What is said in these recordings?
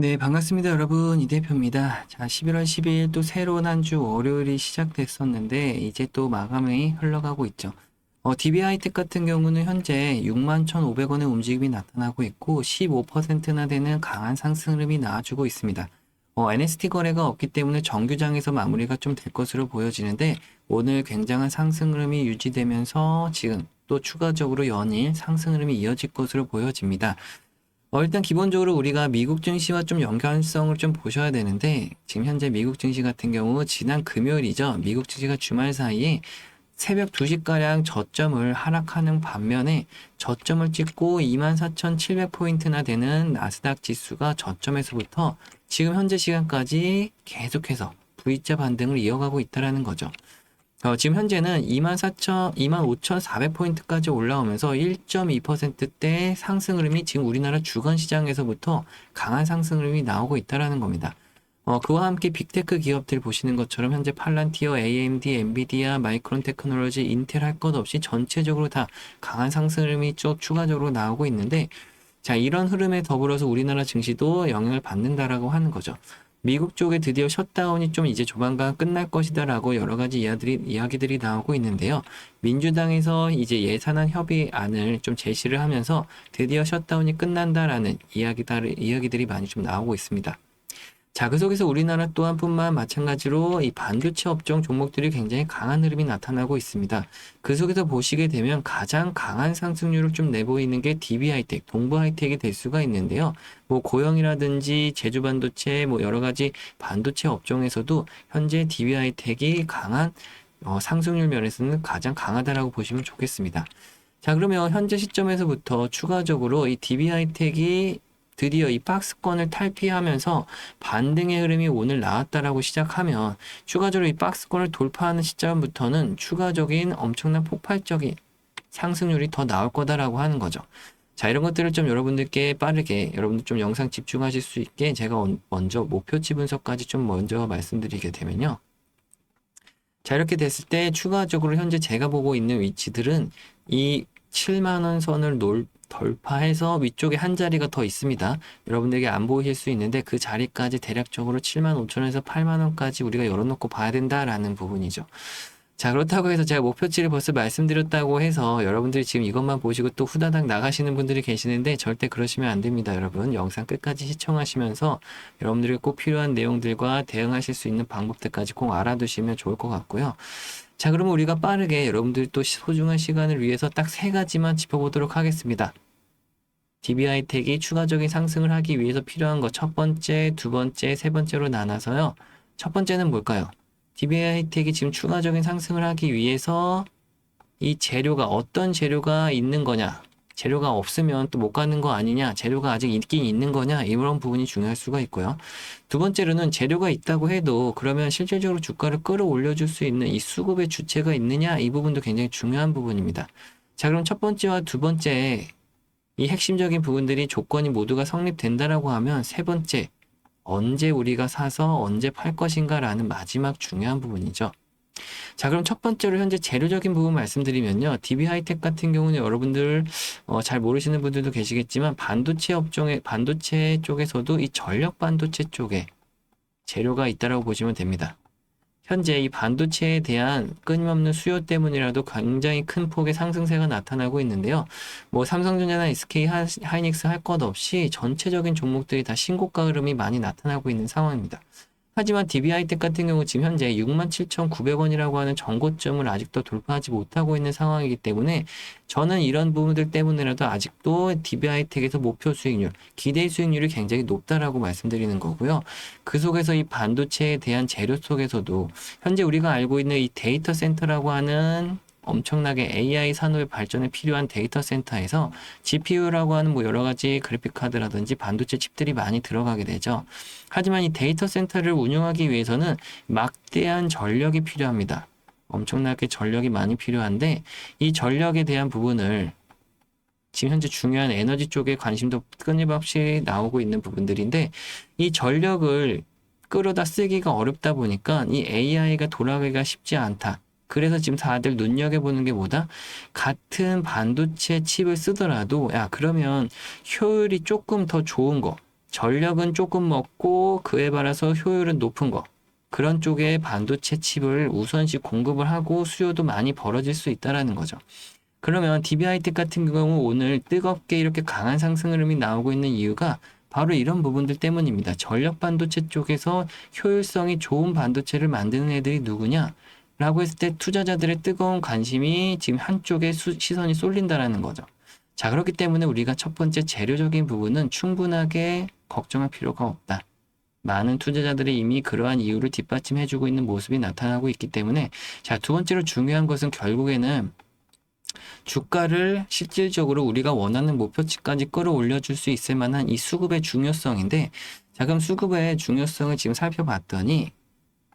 네, 반갑습니다, 여러분. 이 대표입니다. 자, 11월 12일 또 새로운 한 주 월요일이 시작됐었는데, 이제 또 마감이 흘러가고 있죠. 어, DB하이텍 같은 경우는 현재 61,500원의 움직임이 나타나고 있고, 15%나 되는 강한 상승 흐름이 나와주고 있습니다. 어, NST 거래가 없기 때문에 정규장에서 마무리가 좀 될 것으로 보여지는데, 오늘 굉장한 상승 흐름이 유지되면서 지금 또 추가적으로 연일 상승 흐름이 이어질 것으로 보여집니다. 어, 일단 기본적으로 우리가 미국 증시와 좀 연관성을 좀 보셔야 되는데, 지금 현재 미국 증시 같은 경우 지난 금요일이죠. 미국 증시가 주말 사이에 새벽 2시가량 저점을 하락하는 반면에 저점을 찍고 24,700포인트나 되는 나스닥 지수가 저점에서부터 지금 현재 시간까지 계속해서 V자 반등을 이어가고 있다라는 거죠. 어, 지금 현재는 24,000, 25,400포인트까지 올라오면서 1.2%대 상승 흐름이 지금 우리나라 주간 시장에서부터 강한 상승 흐름이 나오고 있다라는 겁니다. 어, 그와 함께 빅테크 기업들 보시는 것처럼 현재 팔란티어, AMD, 엔비디아, 마이크론 테크놀로지, 인텔 할 것 없이 전체적으로 다 강한 상승 흐름이 쭉 추가적으로 나오고 있는데 자, 이런 흐름에 더불어서 우리나라 증시도 영향을 받는다라고 하는 거죠. 미국 쪽에 드디어 셧다운이 좀 이제 조만간 끝날 것이다 라고 여러 가지 이야기들이, 이야기들이 나오고 있는데요. 민주당에서 이제 예산안 협의안을 좀 제시를 하면서 드디어 셧다운이 끝난다라는 이야기들, 이야기들이 많이 좀 나오고 있습니다. 자, 그 속에서 우리나라 또한 뿐만 마찬가지로 이 반도체 업종 종목들이 굉장히 강한 흐름이 나타나고 있습니다. 그 속에서 보시게 되면 가장 강한 상승률을 좀 내보이는 게 DB하이텍, 동부하이텍이 될 수가 있는데요. 뭐 고영이라든지 제주 반도체, 뭐 여러 가지 반도체 업종에서도 현재 DB하이텍이 강한 어, 상승률 면에서는 가장 강하다라고 보시면 좋겠습니다. 자, 그러면 현재 시점에서부터 추가적으로 이 DB하이텍이 드디어 이 박스권을 탈피하면서 반등의 흐름이 오늘 나왔다라고 시작하면 추가적으로 이 박스권을 돌파하는 시점부터는 추가적인 엄청난 폭발적인 상승률이 더 나올 거다라고 하는 거죠. 자, 이런 것들을 좀 여러분들께 빠르게 여러분들 좀 영상 집중하실 수 있게 제가 먼저 목표치 분석까지 좀 먼저 말씀드리게 되면요. 자, 이렇게 됐을 때 추가적으로 현재 제가 보고 있는 위치들은 이 7만원 선을 놀, 돌파해서 위쪽에 한 자리가 더 있습니다. 여러분들에게 안 보이실 수 있는데 그 자리까지 대략적으로 7만 5천원에서 8만 원까지 우리가 열어놓고 봐야 된다라는 부분이죠. 자, 그렇다고 해서 제가 목표치를 벌써 말씀드렸다고 해서 여러분들이 지금 이것만 보시고 또 후다닥 나가시는 분들이 계시는데 절대 그러시면 안 됩니다, 여러분. 영상 끝까지 시청하시면서 여러분들이 꼭 필요한 내용들과 대응하실 수 있는 방법들까지 꼭 알아두시면 좋을 것 같고요. 자, 그러면 우리가 빠르게 여러분들 또 소중한 시간을 위해서 딱 세 가지만 짚어보도록 하겠습니다. DB하이텍이 추가적인 상승을 하기 위해서 필요한 것 첫 번째, 두 번째, 세 번째로 나눠서요. 첫 번째는 뭘까요? DB하이텍이 지금 추가적인 상승을 하기 위해서 이 재료가 어떤 재료가 있는 거냐? 재료가 없으면 또 못 가는 거 아니냐? 재료가 아직 있긴 있는 거냐? 이런 부분이 중요할 수가 있고요. 두 번째로는 재료가 있다고 해도 그러면 실질적으로 주가를 끌어올려 줄 수 있는 이 수급의 주체가 있느냐? 이 부분도 굉장히 중요한 부분입니다. 자, 그럼 첫 번째와 두 번째 이 핵심적인 부분들이 조건이 모두가 성립된다라고 하면 세 번째 언제 우리가 사서 언제 팔 것인가라는 마지막 중요한 부분이죠. 자, 그럼 첫 번째로 현재 재료적인 부분 말씀드리면요. DB 하이텍 같은 경우는 여러분들 어, 잘 모르시는 분들도 계시겠지만 반도체 업종에 반도체 쪽에서도 이 전력 반도체 쪽에 재료가 있다라고 보시면 됩니다. 현재 이 반도체에 대한 끊임없는 수요 때문이라도 굉장히 큰 폭의 상승세가 나타나고 있는데요. 뭐 삼성전자나 SK 하이닉스 할 것 없이 전체적인 종목들이 다 신고가 흐름이 많이 나타나고 있는 상황입니다. 하지만 DB하이텍 같은 경우 지금 현재 67,900원이라고 하는 정고점을 아직도 돌파하지 못하고 있는 상황이기 때문에 저는 이런 부분들 때문에라도 아직도 DB하이텍에서 목표 수익률, 기대 수익률이 굉장히 높다라고 말씀드리는 거고요. 그 속에서 이 반도체에 대한 재료 속에서도 현재 우리가 알고 있는 이 데이터 센터라고 하는 엄청나게 AI 산업의 발전에 필요한 데이터 센터에서 GPU라고 하는 뭐 여러 가지 그래픽 카드라든지 반도체 칩들이 많이 들어가게 되죠. 하지만 이 데이터 센터를 운영하기 위해서는 막대한 전력이 필요합니다. 엄청나게 전력이 많이 필요한데 이 전력에 대한 부분을 지금 현재 중요한 에너지 쪽에 관심도 끊임없이 나오고 있는 부분들인데 이 전력을 끌어다 쓰기가 어렵다 보니까 이 AI가 돌아가기가 쉽지 않다. 그래서 지금 다들 눈여겨보는 게 뭐다? 같은 반도체 칩을 쓰더라도, 야, 그러면 효율이 조금 더 좋은 거, 전력은 조금 먹고 그에 따라서 효율은 높은 거. 그런 쪽에 반도체 칩을 우선시 공급을 하고 수요도 많이 벌어질 수 있다라는 거죠. 그러면 DBIT 같은 경우 오늘 뜨겁게 이렇게 강한 상승 흐름이 나오고 있는 이유가 바로 이런 부분들 때문입니다. 전력 반도체 쪽에서 효율성이 좋은 반도체를 만드는 애들이 누구냐? 라고 했을 때 투자자들의 뜨거운 관심이 지금 한쪽에 수- 시선이 쏠린다라는 거죠. 자, 그렇기 때문에 우리가 첫 번째 재료적인 부분은 충분하게 걱정할 필요가 없다. 많은 투자자들이 이미 그러한 이유를 뒷받침해주고 있는 모습이 나타나고 있기 때문에 자, 두 번째로 중요한 것은 결국에는 주가를 실질적으로 우리가 원하는 목표치까지 끌어올려 줄 수 있을 만한 이 수급의 중요성인데 자, 그럼 수급의 중요성을 지금 살펴봤더니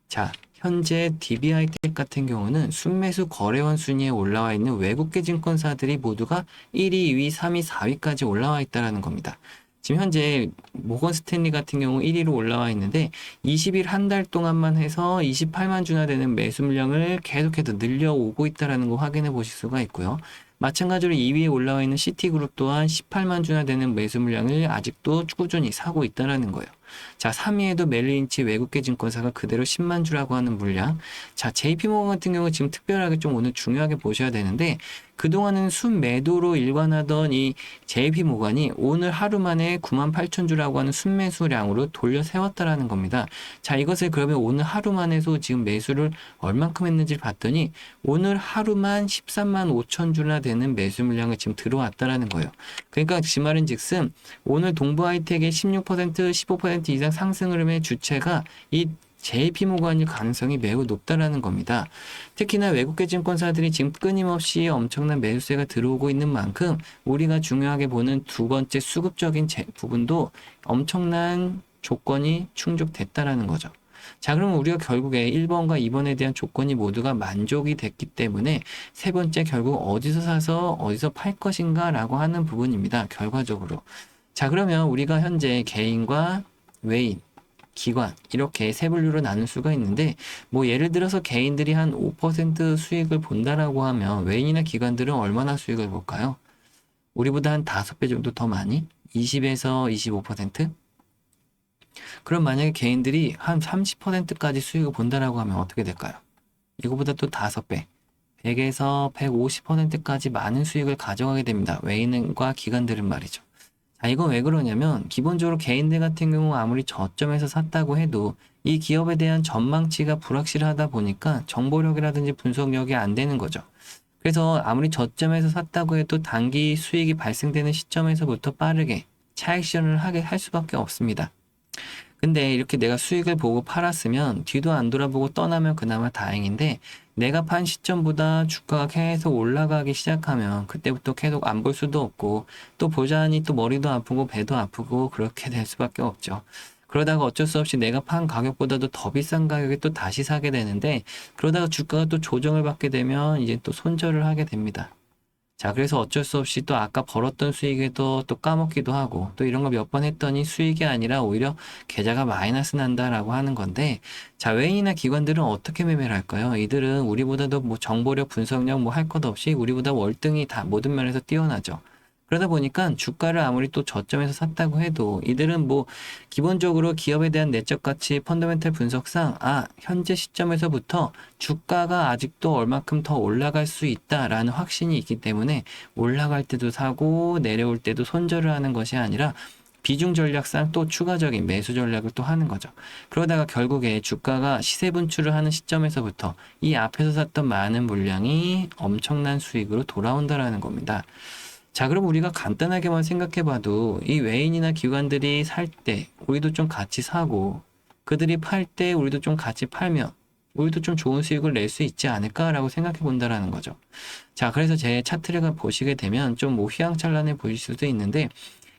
자, 현재 DBI텍 같은 경우는 순매수 거래원 순위에 올라와 있는 외국계 증권사들이 모두가 1위, 2위, 3위, 4위까지 올라와 있다라는 겁니다. 지금 현재 모건 스탠리 같은 경우 1위로 올라와 있는데 20일 한 달 동안만 해서 28만 주나 되는 매수 물량을 계속해서 늘려오고 있다라는 거 확인해 보실 수가 있고요. 마찬가지로 2위에 올라와 있는 시티그룹 또한 18만 주나 되는 매수 물량을 아직도 꾸준히 사고 있다라는 거예요. 자, 3위에도 멜린치 외국계 증권사가 그대로 10만 주라고 하는 물량. 자, JP모건 같은 경우 지금 특별하게 좀 오늘 중요하게 보셔야 되는데 그동안은 순매도로 일관하던 이 JP모건이 오늘 하루 만에 9만 8천 주라고 하는 순매수량으로 돌려 세웠다라는 겁니다. 자, 이것을 그러면 오늘 하루 만에도 지금 매수를 얼만큼 했는지 봤더니 오늘 하루만 13만 5천 주나 되는 매수 물량을 지금 들어왔다라는 거예요. 그러니까 지 말은 즉슨 오늘 동부 하이텍의 16% 15% 이상 상승 흐름의 주체가 이 JP모건일 가능성이 매우 높다라는 겁니다. 특히나 외국계 증권사들이 지금 끊임없이 엄청난 매수세가 들어오고 있는 만큼 우리가 중요하게 보는 두 번째 수급적인 제- 부분도 엄청난 조건이 충족됐다라는 거죠. 자, 그러면 우리가 결국에 1번과 2번에 대한 조건이 모두가 만족이 됐기 때문에 세 번째 결국 어디서 사서 어디서 팔 것인가 라고 하는 부분입니다. 결과적으로. 자, 그러면 우리가 현재 개인과 외인, 기관 이렇게 세 분류로 나눌 수가 있는데 뭐 예를 들어서 개인들이 한 5% 수익을 본다라고 하면 외인이나 기관들은 얼마나 수익을 볼까요? 우리보다 한 5배 정도 더 많이? 20에서 25%? 그럼 만약에 개인들이 한 30%까지 수익을 본다라고 하면 어떻게 될까요? 이거보다 또 5배. 100에서 150%까지 많은 수익을 가져가게 됩니다. 외인과 기관들은 말이죠. 자, 이건 왜 그러냐면 기본적으로 개인들 같은 경우 아무리 저점에서 샀다고 해도 이 기업에 대한 전망치가 불확실하다 보니까 정보력이라든지 분석력이 안 되는 거죠. 그래서 아무리 저점에서 샀다고 해도 단기 수익이 발생되는 시점에서부터 빠르게 차익 실현을 하게 할 수밖에 없습니다. 근데 이렇게 내가 수익을 보고 팔았으면 뒤도 안 돌아보고 떠나면 그나마 다행인데 내가 판 시점보다 주가가 계속 올라가기 시작하면 그때부터 계속 안 볼 수도 없고 또 보자니 또 머리도 아프고 배도 아프고 그렇게 될 수밖에 없죠. 그러다가 어쩔 수 없이 내가 판 가격보다도 더 비싼 가격에 또 다시 사게 되는데 그러다가 주가가 또 조정을 받게 되면 이제 또 손절을 하게 됩니다. 자, 그래서 어쩔 수 없이 또 아까 벌었던 수익에도 또 까먹기도 하고 또 이런 거 몇 번 했더니 수익이 아니라 오히려 계좌가 마이너스 난다라고 하는 건데 자, 외인이나 기관들은 어떻게 매매를 할까요? 이들은 우리보다도 뭐 정보력, 분석력 뭐 할 것 없이 우리보다 월등히 다 모든 면에서 뛰어나죠. 그러다 보니까 주가를 아무리 또 저점에서 샀다고 해도 이들은 뭐 기본적으로 기업에 대한 내적 가치 펀더멘탈 분석상 아, 현재 시점에서부터 주가가 아직도 얼마큼 더 올라갈 수 있다라는 확신이 있기 때문에 올라갈 때도 사고 내려올 때도 손절을 하는 것이 아니라 비중 전략상 또 추가적인 매수 전략을 또 하는 거죠. 그러다가 결국에 주가가 시세 분출을 하는 시점에서부터 이 앞에서 샀던 많은 물량이 엄청난 수익으로 돌아온다라는 겁니다. 자, 그럼 우리가 간단하게만 생각해 봐도 이 외인이나 기관들이 살 때 우리도 좀 같이 사고 그들이 팔 때 우리도 좀 같이 팔면 우리도 좀 좋은 수익을 낼 수 있지 않을까라고 생각해 본다라는 거죠. 자, 그래서 제 차트를 보시게 되면 좀 뭐 휘황찬란해 보일 수도 있는데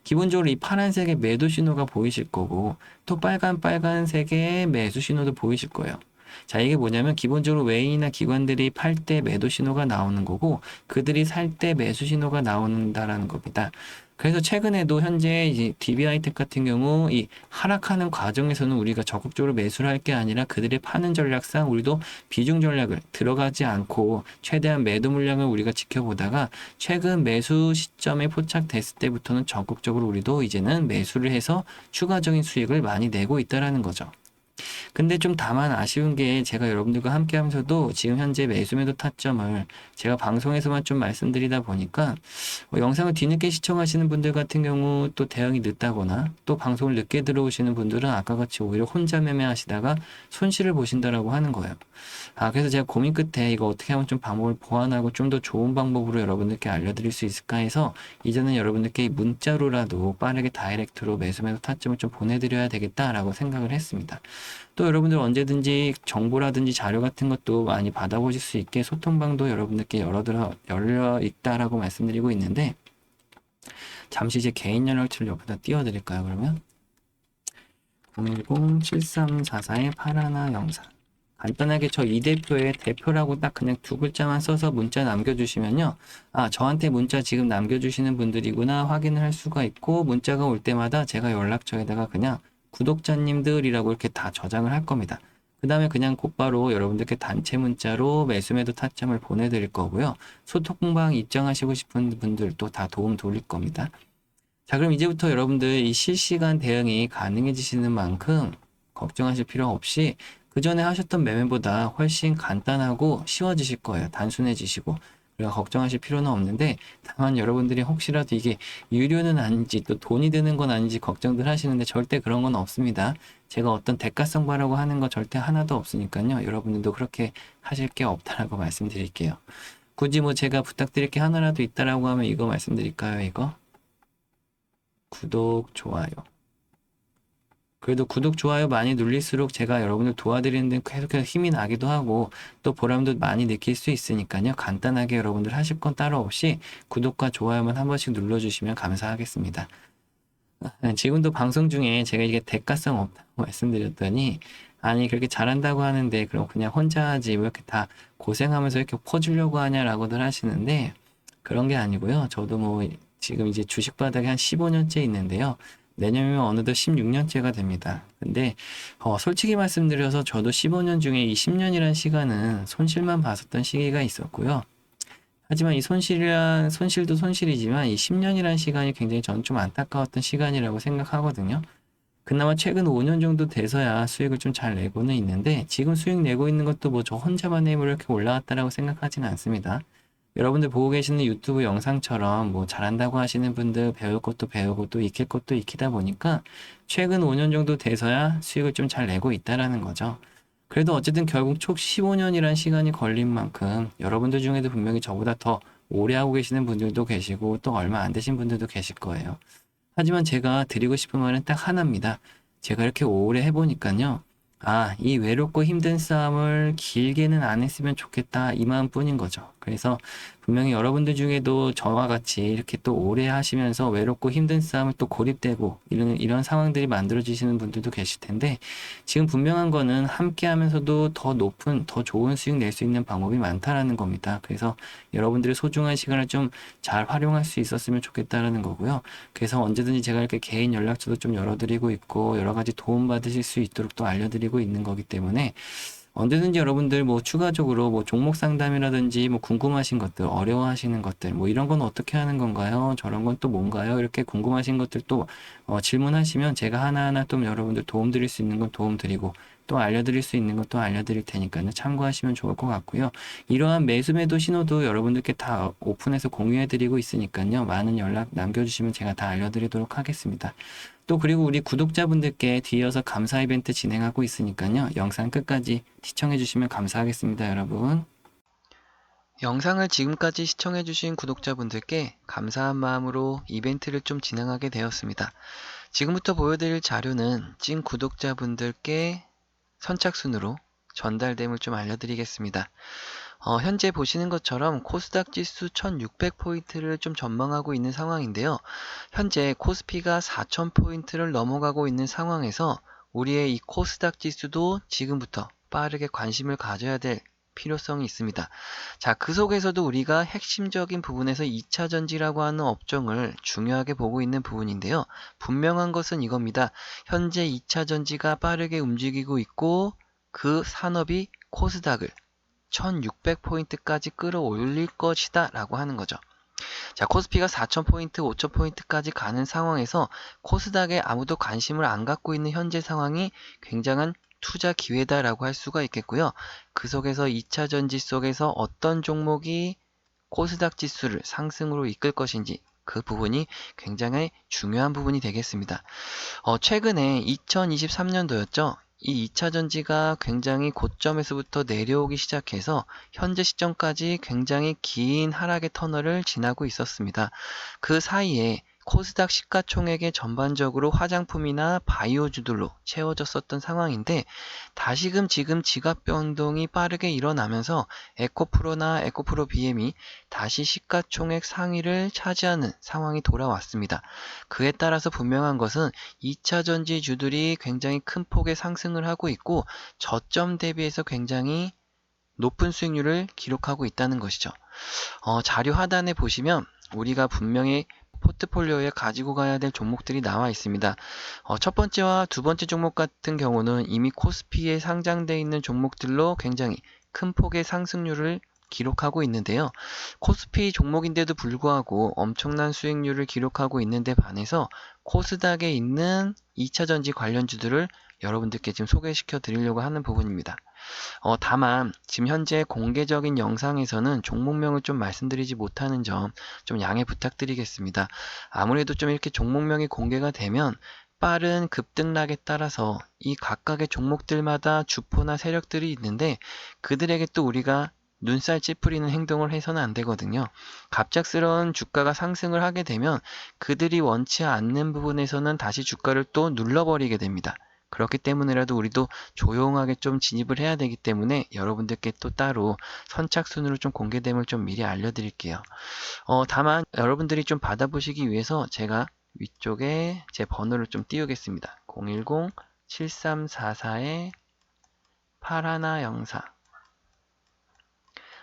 기본적으로 이 파란색의 매도 신호가 보이실 거고 또 빨간 빨간색의 매수 신호도 보이실 거예요. 자, 이게 뭐냐면 기본적으로 외인이나 기관들이 팔 때 매도 신호가 나오는 거고 그들이 살 때 매수 신호가 나온다라는 겁니다. 그래서 최근에도 현재 이제 DB하이텍 같은 경우 이 하락하는 과정에서는 우리가 적극적으로 매수를 할 게 아니라 그들의 파는 전략상 우리도 비중 전략을 들어가지 않고 최대한 매도 물량을 우리가 지켜보다가 최근 매수 시점에 포착됐을 때부터는 적극적으로 우리도 이제는 매수를 해서 추가적인 수익을 많이 내고 있다라는 거죠. 근데 좀 다만 아쉬운 게 제가 여러분들과 함께 하면서도 지금 현재 매수매도 타점을 제가 방송에서만 좀 말씀드리다 보니까 뭐 영상을 뒤늦게 시청하시는 분들 같은 경우 또 대응이 늦다거나 또 방송을 늦게 들어오시는 분들은 아까 같이 오히려 혼자 매매하시다가 손실을 보신다라고 하는 거예요. 아, 그래서 제가 고민 끝에 이거 어떻게 하면 좀 방법을 보완하고 좀 더 좋은 방법으로 여러분들께 알려드릴 수 있을까 해서 이제는 여러분들께 문자로라도 빠르게 다이렉트로 매수매도 타점을 좀 보내드려야 되겠다라고 생각을 했습니다. 또 여러분들 언제든지 정보라든지 자료 같은 것도 많이 받아보실 수 있게 소통방도 여러분들께 열어들어, 열려 있다라고 말씀드리고 있는데 잠시 제 개인 연락처를 옆에다 띄워드릴까요, 그러면? 010-7344-8104 간단하게 저 이 대표의 대표라고 딱 그냥 두 글자만 써서 문자 남겨주시면요. 아, 저한테 문자 지금 남겨주시는 분들이구나 확인을 할 수가 있고 문자가 올 때마다 제가 연락처에다가 그냥 구독자님들이라고 이렇게 다 저장을 할 겁니다. 그 다음에 그냥 곧바로 여러분들께 단체 문자로 매수매도 타점을 보내드릴 거고요. 소통방 입장하시고 싶은 분들도 다 도움 드릴 겁니다. 자, 그럼 이제부터 여러분들 이 실시간 대응이 가능해지시는 만큼 걱정하실 필요 없이 그 전에 하셨던 매매보다 훨씬 간단하고 쉬워지실 거예요. 단순해지시고. 그래서 걱정하실 필요는 없는데 다만 여러분들이 혹시라도 이게 유료는 아닌지 또 돈이 드는 건 아닌지 걱정들 하시는데 절대 그런 건 없습니다. 제가 어떤 대가성 바라고 하는 거 절대 하나도 없으니까요. 여러분들도 그렇게 하실 게 없다라고 말씀드릴게요. 굳이 뭐 제가 부탁드릴 게 하나라도 있다라고 하면 이거 말씀드릴까요? 이거? 구독, 좋아요. 그래도 구독, 좋아요 많이 눌릴수록 제가 여러분들 도와드리는 데 계속해서 힘이 나기도 하고 또 보람도 많이 느낄 수 있으니까요. 간단하게 여러분들 하실 건 따로 없이 구독과 좋아요만 한 번씩 눌러주시면 감사하겠습니다. 아, 지금도 방송 중에 제가 이게 대가성 없다고 말씀드렸더니 아니 그렇게 잘한다고 하는데 그럼 그냥 혼자 하지 왜 이렇게 다 고생하면서 이렇게 퍼주려고 하냐라고들 하시는데 그런 게 아니고요. 저도 뭐 지금 이제 주식 바닥에 한 15년째 있는데요. 내년이면 어느덧 16년째가 됩니다. 근데 어, 솔직히 말씀드려서 저도 15년 중에 이 10년이란 시간은 손실만 봤었던 시기가 있었고요. 하지만 이 손실이란 손실도 손실이지만 이 10년이란 시간이 굉장히 저는 좀 안타까웠던 시간이라고 생각하거든요. 그나마 최근 5년 정도 돼서야 수익을 좀 잘 내고는 있는데 지금 수익 내고 있는 것도 뭐 저 혼자만의 힘으로 이렇게 올라왔다라고 생각하지는 않습니다. 여러분들 보고 계시는 유튜브 영상처럼 뭐 잘한다고 하시는 분들 배울 것도 배우고 또 익힐 것도 익히다 보니까 최근 5년 정도 돼서야 수익을 좀 잘 내고 있다라는 거죠. 그래도 어쨌든 결국 총 15년이란 시간이 걸린 만큼 여러분들 중에도 분명히 저보다 더 오래 하고 계시는 분들도 계시고 또 얼마 안 되신 분들도 계실 거예요. 하지만 제가 드리고 싶은 말은 딱 하나입니다. 제가 이렇게 오래 해보니까요. 아, 이 외롭고 힘든 싸움을 길게는 안 했으면 좋겠다. 이 마음뿐인 거죠. 그래서 분명히 여러분들 중에도 저와 같이 이렇게 또 오래 하시면서 외롭고 힘든 싸움을 또 고립되고 이런, 이런 상황들이 만들어지시는 분들도 계실 텐데 지금 분명한 거는 함께 하면서도 더 높은, 더 좋은 수익 낼 수 있는 방법이 많다라는 겁니다. 그래서 여러분들의 소중한 시간을 좀 잘 활용할 수 있었으면 좋겠다라는 거고요. 그래서 언제든지 제가 이렇게 개인 연락처도 좀 열어드리고 있고 여러 가지 도움 받으실 수 있도록 또 알려드리고 있는 거기 때문에 언제든지 여러분들 뭐 추가적으로 뭐 종목 상담이라든지 뭐 궁금하신 것들, 어려워하시는 것들, 뭐 이런 건 어떻게 하는 건가요? 저런 건 또 뭔가요? 이렇게 궁금하신 것들 또 어, 질문하시면 제가 하나하나 또 여러분들 도움 드릴 수 있는 건 도움 드리고 또 알려드릴 수 있는 것도 알려드릴 테니까요. 참고하시면 좋을 것 같고요. 이러한 매수매도 신호도 여러분들께 다 오픈해서 공유해드리고 있으니까요. 많은 연락 남겨주시면 제가 다 알려드리도록 하겠습니다. 또 그리고 우리 구독자분들께 뒤이어서 감사 이벤트 진행하고 있으니까요. 영상 끝까지 시청해주시면 감사하겠습니다, 여러분. 영상을 지금까지 시청해주신 구독자분들께 감사한 마음으로 이벤트를 좀 진행하게 되었습니다. 지금부터 보여드릴 자료는 찐 구독자분들께 선착순으로 전달됨을 좀 알려드리겠습니다. 어, 현재 보시는 것처럼 코스닥 지수 1600포인트를 좀 전망하고 있는 상황인데요. 현재 코스피가 4000포인트를 넘어가고 있는 상황에서 우리의 이 코스닥 지수도 지금부터 빠르게 관심을 가져야 될 필요성이 있습니다. 자, 그 속에서도 우리가 핵심적인 부분에서 2차 전지라고 하는 업종을 중요하게 보고 있는 부분인데요. 분명한 것은 이겁니다. 현재 2차 전지가 빠르게 움직이고 있고 그 산업이 코스닥을 1600포인트까지 끌어올릴 것이다 라고 하는 거죠. 자, 코스피가 4000포인트, 5000포인트까지 가는 상황에서 코스닥에 아무도 관심을 안 갖고 있는 현재 상황이 굉장한 투자 기회다라고 할 수가 있겠고요. 그 속에서 2차 전지 속에서 어떤 종목이 코스닥 지수를 상승으로 이끌 것인지 그 부분이 굉장히 중요한 부분이 되겠습니다. 어, 최근에 2023년도였죠. 이 2차 전지가 굉장히 고점에서부터 내려오기 시작해서 현재 시점까지 굉장히 긴 하락의 터널을 지나고 있었습니다. 그 사이에 코스닥 시가총액의 전반적으로 화장품이나 바이오주들로 채워졌었던 상황인데 다시금 지금 지갑 변동이 빠르게 일어나면서 에코프로나 에코프로 BM이 다시 시가총액 상위를 차지하는 상황이 돌아왔습니다. 그에 따라서 분명한 것은 2차 전지주들이 굉장히 큰 폭의 상승을 하고 있고 저점 대비해서 굉장히 높은 수익률을 기록하고 있다는 것이죠. 어, 자료 하단에 보시면 우리가 분명히 포트폴리오에 가지고 가야 될 종목들이 나와 있습니다. 어, 첫 번째와 두 번째 종목 같은 경우는 이미 코스피에 상장되어 있는 종목들로 굉장히 큰 폭의 상승률을 기록하고 있는데요. 코스피 종목인데도 불구하고 엄청난 수익률을 기록하고 있는데 반해서 코스닥에 있는 2차 전지 관련주들을 여러분들께 지금 소개시켜 드리려고 하는 부분입니다. 어, 다만 지금 현재 공개적인 영상에서는 종목명을 좀 말씀드리지 못하는 점 좀 양해 부탁드리겠습니다. 아무래도 좀 이렇게 종목명이 공개가 되면 빠른 급등락에 따라서 이 각각의 종목들마다 주포나 세력들이 있는데 그들에게 또 우리가 눈살 찌푸리는 행동을 해서는 안 되거든요. 갑작스러운 주가가 상승을 하게 되면 그들이 원치 않는 부분에서는 다시 주가를 또 눌러버리게 됩니다. 그렇기 때문에라도 우리도 조용하게 좀 진입을 해야 되기 때문에 여러분들께 또 따로 선착순으로 좀 공개됨을 좀 미리 알려드릴게요. 어, 다만 여러분들이 좀 받아보시기 위해서 제가 위쪽에 제 번호를 좀 띄우겠습니다. 010-7344-8104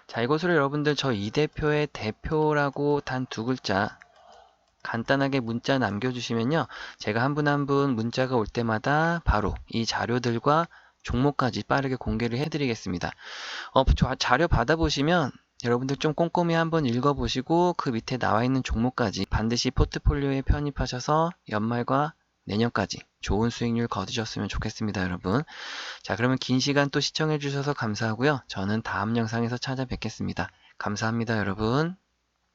자, 이곳으로 여러분들 저 이 대표의 대표라고 단 두 글자 간단하게 문자 남겨주시면요. 제가 한 분 한 분 문자가 올 때마다 바로 이 자료들과 종목까지 빠르게 공개를 해드리겠습니다. 어, 저 자료 받아보시면 여러분들 좀 꼼꼼히 한번 읽어보시고 그 밑에 나와 있는 종목까지 반드시 포트폴리오에 편입하셔서 연말과 내년까지 좋은 수익률 거두셨으면 좋겠습니다, 여러분. 자, 그러면 긴 시간 또 시청해주셔서 감사하고요. 저는 다음 영상에서 찾아뵙겠습니다. 감사합니다, 여러분.